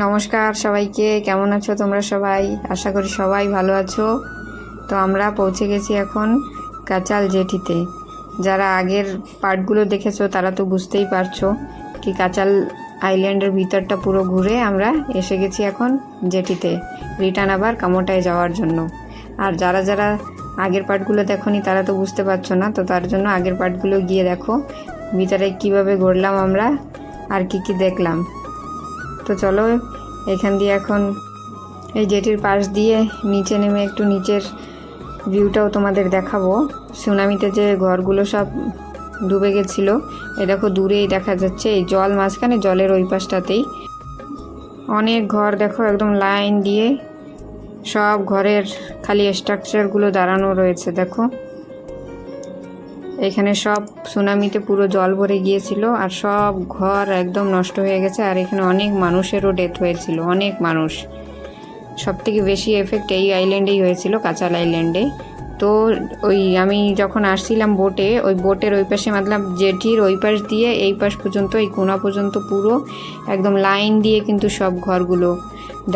নমস্কার সবাইকে, কেমন আছো তোমরা সবাই? আশা করি সবাই ভালো আছো। তো আমরা পৌঁছে গেছি এখন কাচাল জেটিতে যারা আগের পার্টগুলো দেখেছ তারা তো বুঝতেই পারছ কি কাচাল আইল্যান্ডের ভিতরটা পুরো ঘুরে আমরা এসে গেছি এখন জেটিতে রিটার্ন আবার কামোটায় যাওয়ার জন্য। আর যারা যারা আগের পার্টগুলো দেখোনি তারা তো বুঝতে পারছ না, তো তার জন্য আগের পার্টগুলো গিয়ে দেখো। ভিতরে কীভাবে ঘুরলাম আমরা আর কি কি দেখলাম। তো চলো, এখান দিয়ে এখন এই জেটির পাশ দিয়ে নিচে নেমে একটু নিচের ভিউটাও তোমাদের দেখাবো। সুনামিতে যে ঘরগুলো সব ডুবে গেছিল, এ দেখো দূরেই দেখা যাচ্ছে, এই জল মাঝখানে জলের ওই পাশটাতেই। অনেক ঘর দেখো, একদম লাইন দিয়ে সব ঘরের খালি স্ট্রাকচারগুলো দাঁড়ানো রয়েছে, দেখো। এখানে সব সুনামিতে পুরো জল ভরে গিয়েছিল আর সব ঘর একদম নষ্ট হয়ে গেছে আর এখানে অনেক মানুষেরও ডেথ হয়েছিল, অনেক মানুষ। সব থেকে বেশি এফেক্ট এই আইল্যান্ডেই হয়েছিল, কাঁচাল আইল্যান্ডে তো ওই আমি যখন আসছিলাম বোটে ওই বোটের ওই পাশে মতলব জেঠির ওই পাশ দিয়ে, এই পাশ পর্যন্ত, এই কোনা পর্যন্ত পুরো একদম লাইন দিয়ে কিন্তু সব ঘরগুলো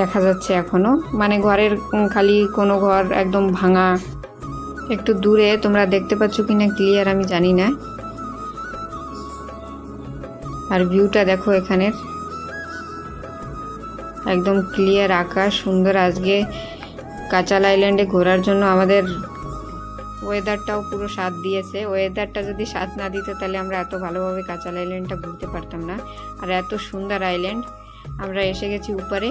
দেখা যাচ্ছে এখনও মানে ঘরের খালি কোনো ঘর একদম ভাঙা একটু দূরে, তোমরা দেখতে পাচ্ছ কি না ক্লিয়ার আমি জানি না। আর ভিউটা দেখো এখানের। একদম ক্লিয়ার আকাশ, সুন্দর আজকে কাঁচাল আইল্যান্ডে ঘোরার জন্য আমাদের ওয়েদারটাও পুরো সাথ দিয়েছে। ওয়েদারটা যদি সাথ না দিত তাহলে আমরা এত ভালোভাবে কাঁচাল আইল্যান্ডটা ঘুরতে পারতাম না। আর এত সুন্দর আইল্যান্ড। আমরা এসে গেছি উপরে।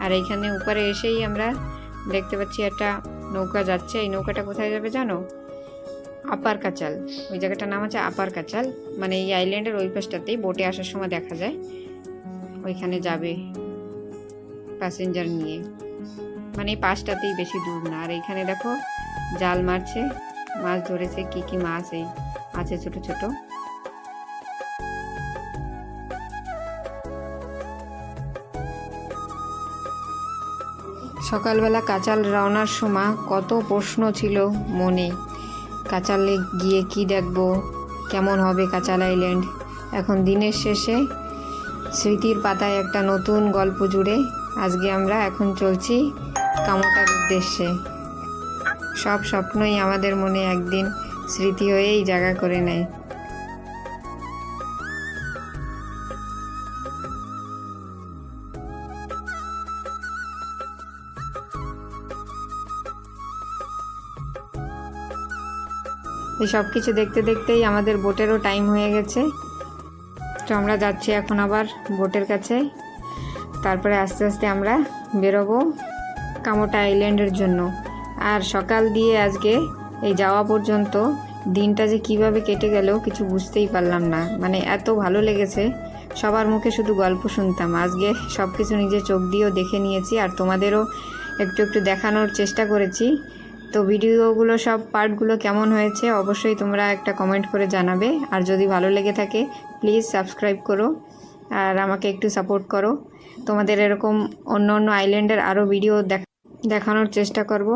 আর এইখানে উপরে এসেই আমরা দেখতে পাচ্ছি একটা নৌকা যাচ্ছে, এই নৌকাটা কোথায় যাবে জানো? আপার কাচাল। ওই জায়গাটার নাম আছে আপার কাচাল। মানে এই আইল্যান্ডের ওই পাশটাতেই বোটে আসার সময় দেখা যায়। ওইখানে যাবে প্যাসেঞ্জার নিয়ে। মানে এই পাশটাতেই বেশি দূর না। আর এইখানে দেখো, জাল মারছে। মাছ ধরেছে, কি কি মাছ এই আছে ছোট ছোট। সকালবেলা কাচাল রওনার সময় কত প্রশ্ন ছিল মনে। কাচালে গিয়ে কি দেখব? কেমন হবে কাচাল আইল্যান্ড? এখন দিনের শেষে স্মৃতির পাতায় একটা নতুন গল্প জুড়ে আজকে আমরা এখন চলছি কামটার উদ্দেশ্যে। সব স্বপ্নই আমাদের মনে একদিন স্মৃতি হয়েই জায়গা করে নেয়। সব কিছু দেখতে দেখতেই আমাদের বোটেরও টাইম হয়ে গেছে। তো আমরা যাচ্ছি এখন আবার বোটের কাছে। তারপরে আস্তে আস্তে আমরা বেরোবো কামোটা আইল্যান্ডের জন্য। আর সকাল দিয়ে আজকে এই যাওয়া পর্যন্ত দিনটা যে কীভাবে কেটে গেল কিছু বুঝতেই পারলাম না। মানে এত ভালো লেগেছে, সবার মুখে শুধু গল্প শুনতাম। আজকে সব কিছু নিজে চোখ দিয়েও দেখে নিয়েছি আর তোমাদেরও একটু একটু দেখানোর চেষ্টা করেছি। তো ভিডিওগুলো সব পার্টগুলো কেমন হয়েছে অবশ্যই তোমরা একটা কমেন্ট করে জানাবে। আর যদি ভালো লেগে থাকে প্লিজ সাবস্ক্রাইব করো আর আমাকে একটু সাপোর্ট করো। তোমাদের এরকম অন্য অন্য আইল্যান্ডের আরও ভিডিও দেখানোর চেষ্টা করব।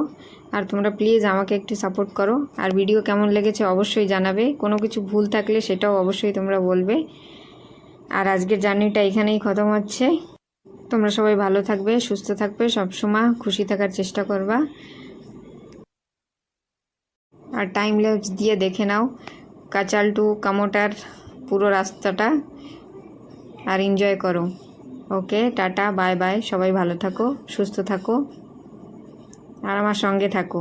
আর তোমরা প্লিজ আমাকে একটু সাপোর্ট করো। আর ভিডিও কেমন লেগেছে অবশ্যই জানাবে। কোনো কিছু ভুল থাকলে সেটাও অবশ্যই তোমরা বলবে। আর আজকের জার্নিটা এখানেই খতম হচ্ছে। তোমরা সবাই ভালো থাকবে, সুস্থ থাকবে, সবসময় খুশি থাকার চেষ্টা করবা। আর টাইম ল্যাপস দিয়ে দেখে নাও। কাচাল টু কামোটার পুরো রাস্তাটা আর এনজয় করো। ওকে টাটা বাই বাই সবাই ভালো থাকো, সুস্থ থাকো, আর আমার সঙ্গে থাকো।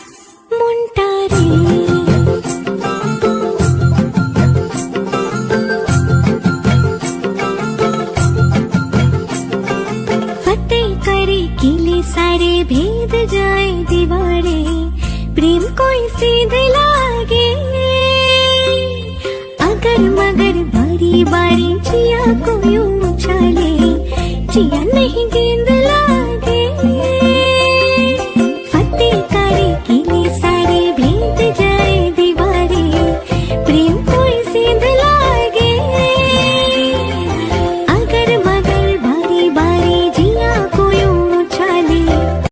जाए दीवारें प्रेम को सीधे लागे। अगर मगर बारी बारी जिया को उछाले नहीं गेंद